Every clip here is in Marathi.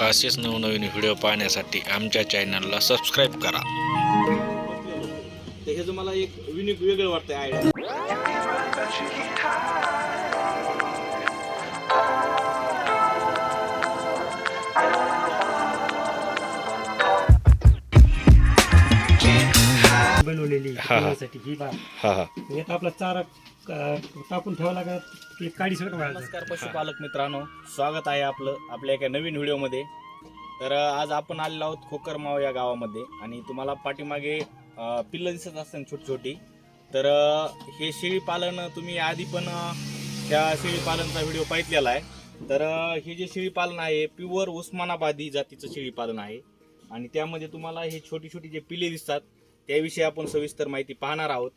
असेच नवनवीन व्हिडिओ पाहण्यासाठी आमच्या चॅनलला सबस्क्राईब करा. तर हे मला एक युनिक वेगळं वाटतंय आयडिया बनवलेली हा, हा. साठी ही बा हा हा. यात आपला चारा अं, टाकून ठेवा लागत की काडी सगळं नमस्कार पशुपालक मित्रांनो स्वागत आहे आपलं आपल्या एका नवीन व्हिडिओमध्ये. तर अं, आज आपण आलेलो आहोत खोकरमाव या गावामध्ये. आणि तुम्हाला पाठीमागे अं, पिल्लं दिसत असतात छोटी छोटी तर अं, हे शेळी पालन तुम्ही आधी पण अं, त्या शेळी पालनचा व्हिडिओ पाहितलेला आहे. तर अं, हे जे शेळी पालन आहे प्युअर उस्मानाबादी जातीचं शेळी पालन आहे. आणि त्यामध्ये तुम्हाला हे छोटी छोटी जे पिल्ले दिसतात त्याविषयी आपण सविस्तर माहिती पाहणार आहोत.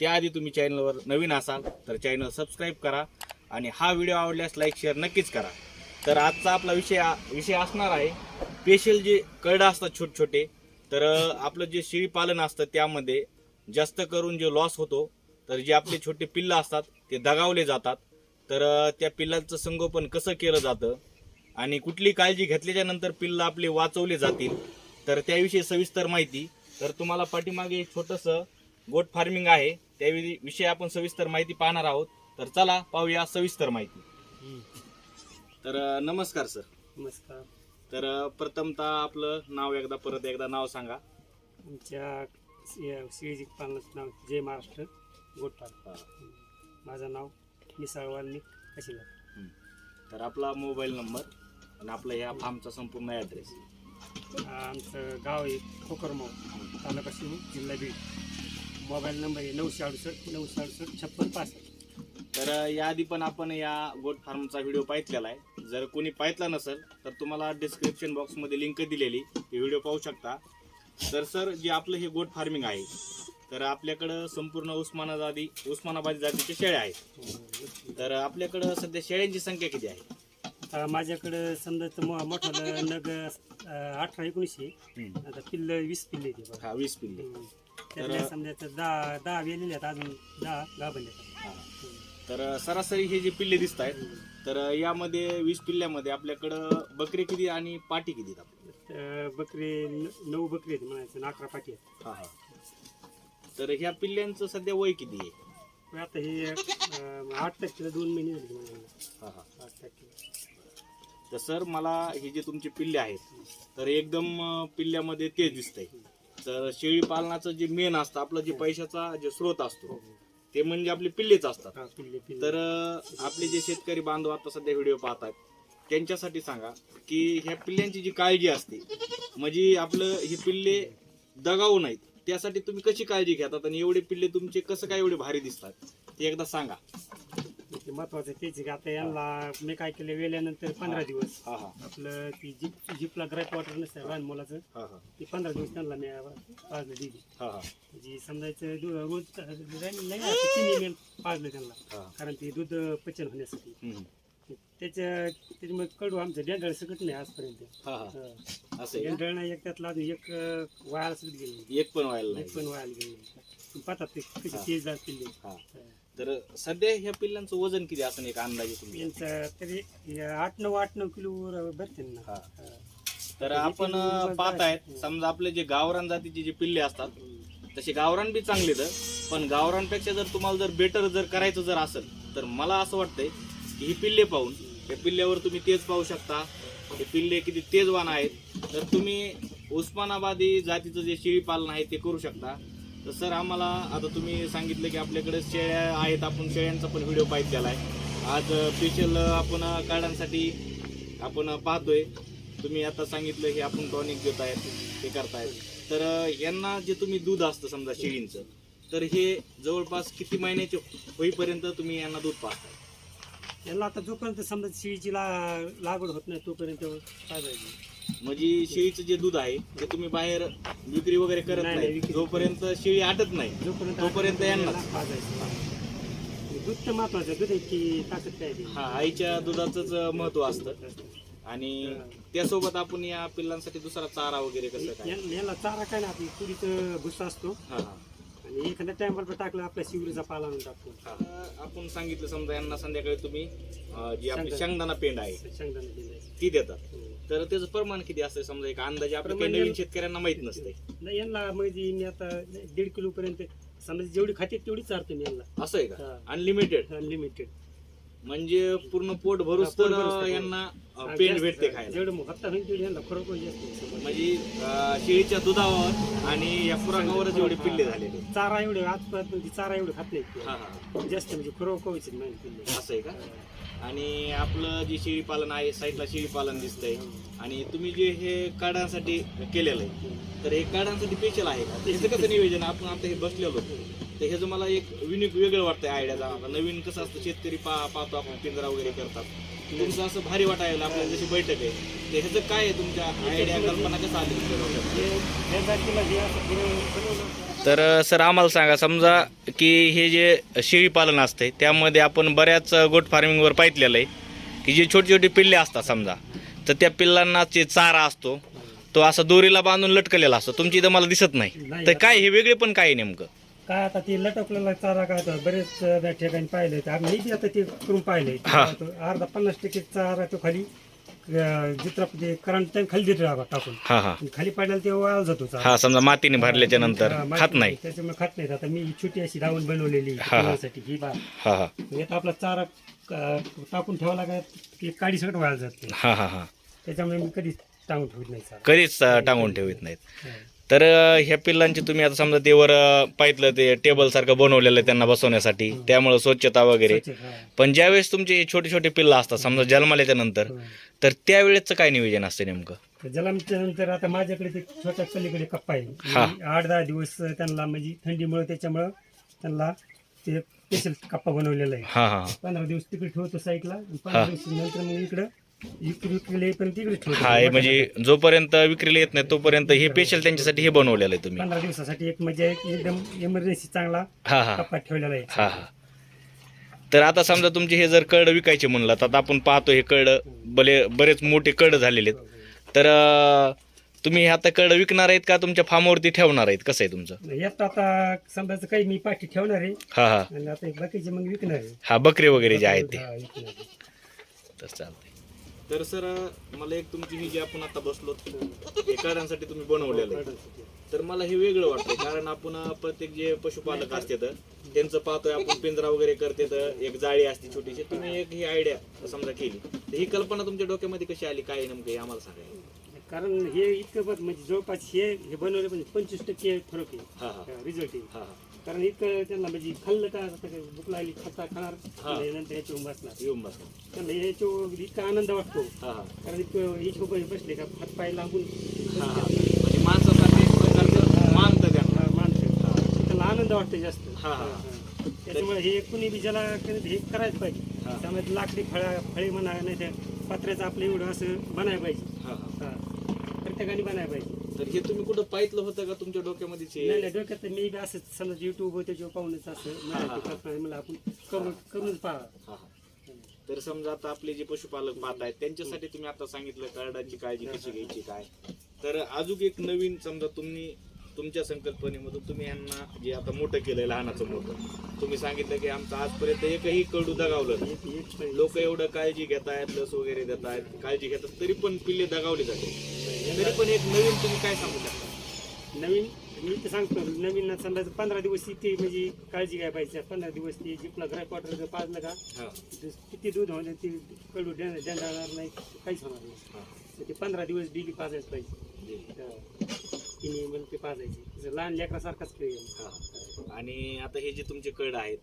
त्याआधी तुम्ही चॅनलवर नवीन असाल तर चॅनल सबस्क्राईब करा आणि हा व्हिडिओ आवडल्यास लाईक शेअर नक्कीच करा. तर आजचा आपला विषय विषय असणार आहे स्पेशल जे करडं असतात छोटे छोटे तर आपलं जे शेळीपालन असतं त्यामध्ये जास्त करून जे लॉस होतो तर जे आपले छोटे पिल्लं असतात ते दगावले जातात. तर त्या पिल्लांचं संगोपन कसं केलं जातं आणि कुठली काळजी घेतल्याच्या नंतर पिल्लं आपले वाचवले जातील तर त्याविषयी सविस्तर माहिती तर तुम्हाला पाठीमागे एक छोटंसं गोट फार्मिंग आहे. त्याविषयी विषयी आपण सविस्तर माहिती पाहणार आहोत. तर चला पाहूया सविस्तर माहिती. तर अं, नमस्कार सर. नमस्कार. तर अं, प्रथमतः आपलं नाव एकदा परत एकदा नाव सांगा. आमच्या श्रीजी पालनाचं नाव जय महाराष्ट्र गोटपाल माझं नाव मिसाळ वाल्मिक कशीला तर आपला मोबाईल नंबर आणि आपला ह्या फार्मचा संपूर्ण ॲड्रेस आमचं गाव आहे खोकरमो तालुका शिव जिल्हा बीड. मोबाईल नंबर आहे नऊशे अडुसष्ट नऊशे अडुसष्ट छप्पन पासष्ट. तर याआधी पण आपण या गोट फार्मचा व्हिडिओ पाहितलेला आहे. जर कोणी पाहितला नसेल तर तुम्हाला डिस्क्रिप्शन बॉक्समध्ये लिंक दिलेली ती व्हिडिओ पाहू शकता. तर सर जे आपलं हे गोट फार्मिंग आहे तर आपल्याकडं संपूर्ण उस्मानाबादी उस्मानाबादी जातीच्या शेळ्या आहेत. तर आपल्याकडं सध्या शेळ्यांची संख्या किती आहे? माझ्याकडं समजा तर मो- मोठं नग अं, अठरा एकोणीसशे आता पिल्ल वीस पिल्ले ते बघा. हा वीस पिल्ले. त्यातल्या समजा तर दहा दहा वेलेले आहेत अजून दहा गाभले हा. तर सरासरी हे जे पिल्ले दिसत आहेत तर यामध्ये वीस पिल्ल्यामध्ये आपल्याकडं बकरी किती आणि पाटी किती आहेत? बकरे न- नऊ बकरी आहेत म्हणायचं आणि अकरा पाठी आहेत. हा हा. तर ह्या पिल्ल्यांचं सध्या वय किती आहे? पण आता हे अं, आठ तारखेला दोन महिने झाले म्हणायला. हा हा. आठ तारखेला. तर सर मला हे जे तुमचे पिल्ले आहेत तर एकदम पिल्ल्यामध्ये तेज दिसतंय. तर शेळी पालनाचं जे मेन असतं आपलं जे पैशाचा जे स्रोत असतो ते म्हणजे आपले पिल्लेच असतात. तर आपले जे शेतकरी बांधव आता सध्या व्हिडिओ पाहतात त्यांच्यासाठी सांगा की ह्या पिल्ल्यांची जी काळजी असते म्हणजे आपलं हे पिल्ले दगावू नाहीत. त्यासाठी तुम्ही कशी काळजी घेतात आणि एवढे पिल्ले तुमचे कसं काय एवढे भारी दिसतात ते एकदा सांगा. ते महत्वाचं तेच आहे की? आता यांना मी काय केलं वेल्यानंतर पंधरा दिवस. हा हा. आपलं ती जीप जीपला ग्राईट वॉटर नसतं लहान मुलाचं. हा हा. ते पंधरा दिवस त्यांना मी पाजलं दिली हा हा. म्हणजे समजायचं दूध रोज नाही असं पाजलं त्यांना. हा. कारण ते दूध पचन होण्यासाठी. हम्म. त्याच्या त्याच्यामुळे कडू आमचं डेंडळ सकट नाही आजपर्यंत. हा हा. हा. असं आहे का? डेंडळ नाही एक त्यातला अजून एक अं, वायाला गेली. एक पण व्हायला एक पण नाही वायाला गेली. पाहतात ते कशी हा. तेज हा. तर सध्या ह्या पिल्लांचं वजन किती असं एक अंदाजे तुम्ही यांचं तरी हे आठ नऊ आठ नऊ किलो भरते ना हा. तर आपण अं, पाहतायत समजा आपले जे गावरान जातीचे जे पिल्ले असतात तसे गावरान बी चांगले तर पण गावरानपेक्षा जर तुम्हाला जर बेटर जर करायचं जर असेल तर मला असं वाटतंय की ही पिल्ले पाहून या पिल्ल्यावर तुम्ही तेज पाहू शकता. हे पिल्ले किती तेजवान आहेत. तर तुम्ही उस्मानाबादी जातीचं जे शेळी पालन आहे ते करू शकता. तर सर आम्हाला आता तुम्ही सांगितलं की आपल्याकडे शेळ्या आहेत आपण शेळ्यांचा पण व्हिडिओ पाहिजेला आहे आज स्पेशल आपण काढांसाठी आपण पाहतोय. तुम्ही आता सांगितलं हे आपण टॉनिक देत आहेत हे करतायत. तर यांना जे तुम्ही दूध असतं समजा शेळींचं तर हे जवळपास किती महिन्याचे होईपर्यंत तुम्ही यांना दूध पाहताय? यांना आता जोपर्यंत समजा शेळीची ला लागवड होत नाही तोपर्यंत पाहिजे. म्हणजे शेळीचं जे दूध आहे ते तुम्ही बाहेर विक्री वगैरे करत नाही, नाही, नाही विक्री. जोपर्यंत शेळी आटत नाही जोपर्यंत तोपर्यंत यांना पाजायचं आणि दूध तर महत्वाचं दूध आहे की ताकद काय हा आईच्या दुधाचंच महत्त्व असतं. आणि त्यासोबत आपण या पिल्लांसाठी दुसरा चारा वगैरे कसं काय? याला चारा काय ना आपली तुरीचं भुसा असतो. हा हा. आणि एखाद्या टायमाला टाकलं आपल्या शिवरीचा पाला आणून टाकतो. आपण सांगितलं समजा यांना संध्याकाळी तुम्ही अं, जी आपली शेंगदाणा. पेंड आहे शेंगदाणे ती देतात. तर त्याचं प्रमाण किती असतं समजा एक अंदाजे आपल्या नवीन शेतकऱ्यांना माहीत नसते नाही यांना म्हणजे मी आता दीड किलो पर्यंत समजा जेवढी खाते तेवढी चारतो मी यांना. असं आहे का. अनलिमिटेड अनलिमिटेड म्हणजे पूर्ण पोट पोट तर. यांना पेंड भेटते खायला. जेवढं हप्ता होईल तेवढी यांना जास्त. म्हणजे शेळीच्या दुधावर आणि या खुराकावरच एवढे पिल्ले झालेले चारा एवढे आजपर्यंत चारा एवढे खात नाही जास्त म्हणजे खरोखर व्हायचे नाही पिल्ले. असं आहे का? आणि आपलं जे शेळी पालन आहे साईडला शेळी पालन दिसतंय. आणि तुम्ही जे हे काढांसाठी केलेलं आहे तर हे काढांसाठी स्पेशल आहे का? त्याचं कसं नियोजन? आहे? आपण आता हे बसलेलो. तर ह्याचं मला एक युनिक वेगळं वाटतंय आयडियाचा. आता नवीन कसं असतं शेतकरी पा पाहतो आपण पिंजरा वगैरे करतात. तुमचं असं भारी वाटायला आपल्याला जशी बैठक आहे. तर ह्याचं काय आहे तुमच्या आयडिया कल्पना कसं आली तर सर आम्हाला सांगा समजा की हे जे शेळी पालन असते त्यामध्ये आपण बऱ्याच गोट फार्मिंगवर पाहितलेलं आहे की जे छोटी छोटी पिल्ले असतात समजा तर त्या पिल्लांना जे चारा असतो तो असा दोरीला बांधून लटकलेला असतो. तुमची इथं मला दिसत नाही. तर काय हे वेगळे पण काय नेमकं? काय आता ते लटकलेला चारा काय बरेच ठिकाणी पाहिले आम्ही करून पाहिले. अर्धा पन्नास टक्के चारा तो खाली अं, जिथं ते करंट खाली देतो टाका- टाकून. हा हा. खाली पडल्याला ते वाळत जातो चारा. हा समजा मातीने भरल्याच्या नंतर हा, माहिती खात नाही. त्याच्यामुळे खात नाही आता मी छोटी अशी राऊंड बनवलेली हा, हा. ठेवण्यासाठी ही बा हा हा. यात आपला चारा अं, टाकून ठेवा लागत की काडी सगळं वाळत जात. नाही हा हा हा. त्याच्यामुळे मी कधीच टांगून ठेवत नाही चारा. कधीच अं, टांगून ठेवत नाहीत. हा. तर ह्या पिल्लांची तुम्ही आता समजा ते वर अं, पाहितलं ते टेबल सारखं बनवलेलं आहे त्यांना बसवण्यासाठी त्यामुळे स्वच्छता वगैरे. पण ज्यावेळेस तुमचे छोटे छोटे पिल्लं असतात समजा जन्माल्याच्या नंतर. तर त्यावेळेचं काय नियोजन असते नेमकं तर जलमच्या नंतर आता माझ्याकडे ते छोट्या पलीकडे कप्पा. आहे मी आठ दहा दिवस त्यांना म्हणजे थंडीमुळे त्याच्यामुळं त्यांना ते स्पेशल कप्पा बनवलेला आहे पंधरा दिवस तिकडे ठेवतो साईडला. पंधरा दिवस नंतर मग इकडं विक्री विक्रीला येईपर्यंत तिकडे ठेवतो. हा हे म्हणजे जोपर्यंत विक्रीला येत नाही तोपर्यंत हे स्पेशल त्यांच्यासाठी हे बनवलेलं आहे तुम्ही. पंधरा दिवसासाठी एक म्हणजे एक एकदम इमर्जन्सी चांगला हा हा. कप्पा ठेवलेला आहे. हा हा. तर आता समजा तुमचे हे जर कड विकायचे म्हणलं तर आता आपण पाहतो हे कड बले बरेच मोठे कड झालेले आहेत. तर अं, तुम्ही हे आता कड विकणार आहेत का तुमच्या फार्मवरती ठेवणार आहेत? कसं आहे तुमचं? यात आता समजायचं काही मी पाठी ठेवणार आहे. हा हा. आणि आता एक बाकीचे मग विकणार आहे. हा बकरे वगैरे जे आहेत ते. हा, विकणार आहे. तर चालतंय. तर सर मला एक तुमची ही जी आपण आता बसलो हे तुम्ही बनवलेलं आहे. तर मला हे वेगळं वाटतं कारण आपण प्रत्येक जे पशुपालक असतात त्यांचं पाहतोय आपण पिंजरा वगैरे करते तर एक जाळी असते छोटीशी. तुम्ही एक ही आयडिया समजा केली तर ही कल्पना तुमच्या डोक्यामध्ये कशी आली? काय नेमकं हे आम्हाला सांगा. कारण हे इतकं म्हणजे जवळपास हे हे बनवले म्हणजे पंचवीस टक्के फरक आहे. रिझल्ट आहे. हा हा. कारण इतकं त्यांना म्हणजे खाल्लं का आता काय भूक लागली खाता खाणार हा. आणि नंतर याच्यावर बसणार. येऊन बस त्यांना याच्यावर इतका आनंद वाटतो. हा. हा कारण इतकं याच्या बसले का हात पाय लागून हा. हा म्हणजे माणसासाठी एक प्रकारचं मानतं त्यांना. हा, मानतं. त्यांना आनंद वाटतो जास्त. हा, हा. हा. त्याच्यामुळे हे कुणी बी ज्याला हे करायचं पाहिजे. हा. त्यामुळे लाकडी फळा फळे म्हणा नाही त्या पत्र्याचं आपलं एवढं असं बनायला पाहिजे. हा हा. हा. प्रत्येकाने बनायला पाहिजे. तर हे तुम्ही कुठं पाहितलं होतं का तुमच्या? नाही नाही डोक्यात तर मी बी असं समजा युट्यूब त्याच्यावर पाहूनच असं मला आपण करून करूनच पाहा. हा, हा. तर समजा आता आपले जे पशुपालक पाहत आहेत त्यांच्यासाठी तुम्ही आता सांगितलं कार्डाची काळजी कशी घ्यायची काय? तर अजून एक नवीन समजा तुम्ही तुमच्या संकल्पनेमधून तुम्ही यांना जे आता मोठं केलंय लहानाचं मोठं तुम्ही सांगितलं की आमचं आजपर्यंत एकही कडू दगावलं नाही. एक- एक पण- लोक एवढं काळजी घेत आहेत लस वगैरे देत आहेत काळजी घेतात तरी पण पिल्ले दगावले जाते तरी पण एक नवीन तुम्ही काय सांगू शकता? नवीन मी तर सांगतो नवीन समजा पंधरा दिवस ती म्हणजे काळजी घ्यायला पाहिजे पंधरा दिवस ती जिपला ग्राय क्वार्टर पाजलं का किती दूध होते ती कडू डेंडाळणार नाही काहीच होणार नाही. हा. ते पंधरा दिवस डेली पाजायच पाहिजे. तिने मग ते पाजायची. लहान लेकरासारखाच खेळ. आणि आता हे जे तुमचे कड आहेत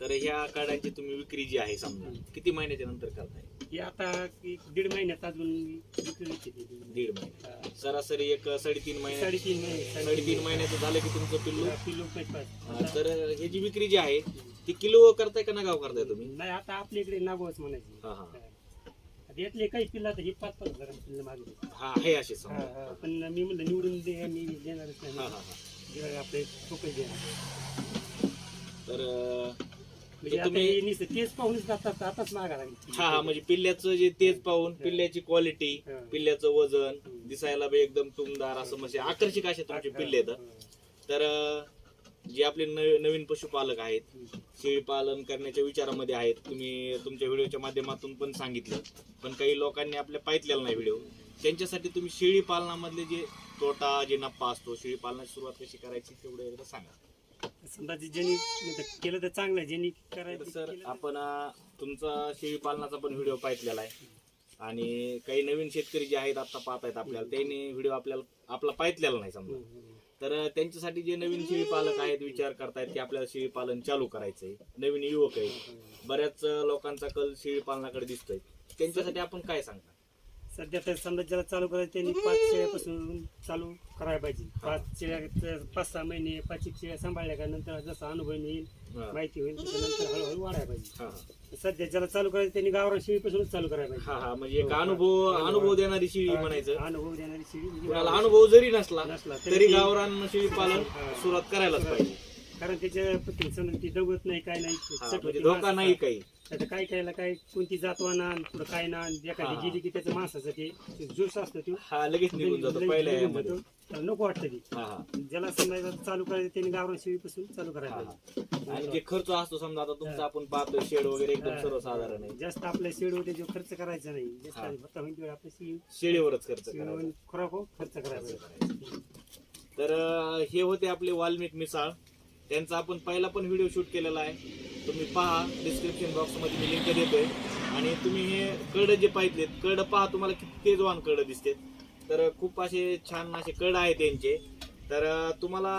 तर ह्या काडांची तुम्ही विक्री जी आहे समजा किती महिन्याच्या नंतर करताय? ही आता एक दीड महिन्यात अजून ती. दीड महिने. सरासरी एक साडेतीन महिने. साडेतीन महिने साडेतीन महिन्याचं झालं की तुमचं पिल्लू? किलो पाहिजे हा, तर हे जी विक्री जी आहे ती किलो करताय का नगाव करताय तुम्ही? नाही आता आपल्या इकडे नागोच म्हणायची. हा हा. आता यातले काही पिल्ला तर हे पाच पाच हजार पिल्लं मागले हा आहे असे समजा. हा. पण मी म्हणलं निवडून दे मी देणारच हा नाही. हा हा गिऱ्हाईक आपले ठोकच देणार तर अं, म्हणजे तुम्ही हे नुसतं तेच पाहूनच आता आताच मागा लागली. हा हा म्हणजे पिल्ल्याचं जे तेज पाहून पिल्ल्याची क्वालिटी हा. पिल्ल्याचं वजन दिसायला बी एकदम तुमदार असं म्हणजे आकर्षक असे तुमचे पिल्ले आहेत. तर अं, जे आपले नवीन पशुपालक आहेत शेळी पालन करण्याच्या विचारामध्ये आहेत तुम्ही तुमच्या व्हिडिओच्या माध्यमातून पण सांगितलं. पण काही लोकांनी आपल्या पाहितलेला नाही व्हिडिओ. त्यांच्यासाठी तुम्ही शेळी पालनामधले जे तोटा जे नफा असतो शेळी पालनाची सुरुवात कशी करायची तेवढं एकदा सांगा. समजा जे ज्यांनी म्हणजे केलं तर चांगलं आहे. ज्यांनी करायचं सर केलं आपण अं, तुमचा शेळी पालनाचा पण व्हिडिओ पाहितलेला आहे. आणि काही नवीन शेतकरी जे आहेत आता पाहत आहेत आपल्याला त्यांनी व्हिडिओ आपल्याला आपला पाहितलेला नाही समजा. तर त्यांच्यासाठी जे नवीन शेळी पालक आहेत विचार करतायत की आपल्याला शेळी पालन चालू करायचंय. नवीन युवक आहेत. बऱ्याच लोकांचा कल शेळी पालनाकडे दिसतोय. त्यांच्यासाठी आपण काय सांगता? सध्या तर समजा ज्याला चालू करायचं त्यांनी पाच शेळ्यापासून चालू करायला पाहिजे. पाच शेळ्या पाच सहा महिने पाच एक शेळ्या सांभाळल्या का नंतर जसा अनुभव येईल. माहिती होईल त्याच्यानंतर हळूहळू वाढायला पाहिजे. सध्या ज्याला चालू करायचं त्यांनी गावरान शेळीपासूनच चालू करायला पाहिजे. हा हा. म्हणजे एक अनुभव अनुभव देणारी शेळी म्हणायचं. अनुभव देणारी शेळी म्हणजे कुणाला अनुभव जरी नसला नसला तरी गावरान शेळी पालन. सुरुवात करायलाच पाहिजे. कारण त्याच्या समजा ती दगवत नाही काय नाही हा, म्हणजे धोका. नाही काही आता काय करायला काय कोणती जातवा ना पुढं काय ना एखादी हा. गेली की त्याचं माणसाचं ते ते ज्यूस असतो तो हा लगेच निघून जातो लगेच पहिल्या निघून. जातो. नको वाटतं ती हा हा ज्याला समजायचं चालू करायचं त्यांनी गावरान शेळीपासून चालू करायला हा, आणि जे खर्च असतो समजा आता तुमचा हा. आपण पाहतो शेड वगैरे एकदम हा. सर्वसाधारण आहे जास्त आपल्या शेडवर जो खर्च करायचा नाही जास्त हा. फक्त होईल तेवढं आपल्या शेळी शेळीवरच खर्च करायचा खुराक हो, खर्च पाहिजे तर अं, हे होते आपले वाल्मिक मिसाळ त्यांचा आपण पहिला पण व्हिडिओ शूट केलेला आहे. तुम्ही पहा डिस्क्रिप्शन बॉक्समध्ये मी लिंक देतोय. आणि तुम्ही हे कड जे पाहिजेत कड पहा तुम्हाला किती तेजवान कड दिसते तर खूप असे छान असे कड आहेत त्यांचे. तर तुम्हाला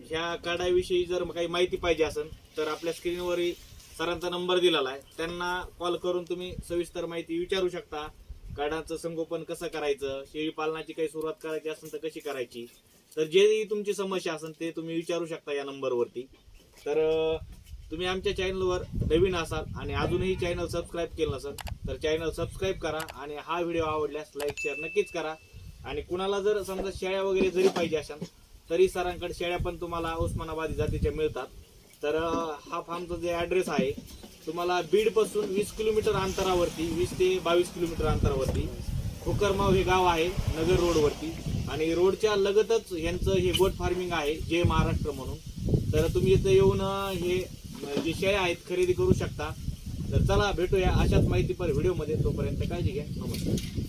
ह्या कडाविषयी जर काही माहिती पाहिजे असेल तर आपल्या स्क्रीनवरही सरांचा नंबर दिलेला आहे. त्यांना कॉल करून तुम्ही सविस्तर माहिती विचारू शकता. कार्डाचं संगोपन कसं करायचं? शेळी पालनाची काही सुरुवात करायची असेल तर कशी करायची? तर जे तुमची समस्या असेल ते तुम्ही विचारू शकता या नंबरवरती. तर तुम्ही आमच्या चॅनलवर नवीन असाल आणि अजूनही चॅनल सबस्क्राईब केलं नसेल तर चॅनल सबस्क्राईब करा आणि हा व्हिडिओ आवडल्यास लाईक शेअर नक्कीच करा. आणि कुणाला जर समजा शेळ्या वगैरे जरी पाहिजे असेल तरी सरांकडे शेळ्या पण तुम्हाला उस्मानाबादी जातीच्या मिळतात. तर हा फार्मचा जे ॲड्रेस आहे तुम्हाला बीडपासून वीस किलोमीटर अंतरावरती वीस ते बावीस किलोमीटर अंतरावरती खोकरमाव हे गाव आहे नगर रोडवरती. आणि रोडच्या लगतच यांचं हे गोट फार्मिंग आहे जय महाराष्ट्र म्हणून. तर तुम्ही इथं येऊन हे जे शेळ्या आहेत खरेदी करू शकता. तर चला भेटूया अशाच माहितीपर व्हिडिओमध्ये. तोपर्यंत काळजी घ्या. नमस्कार.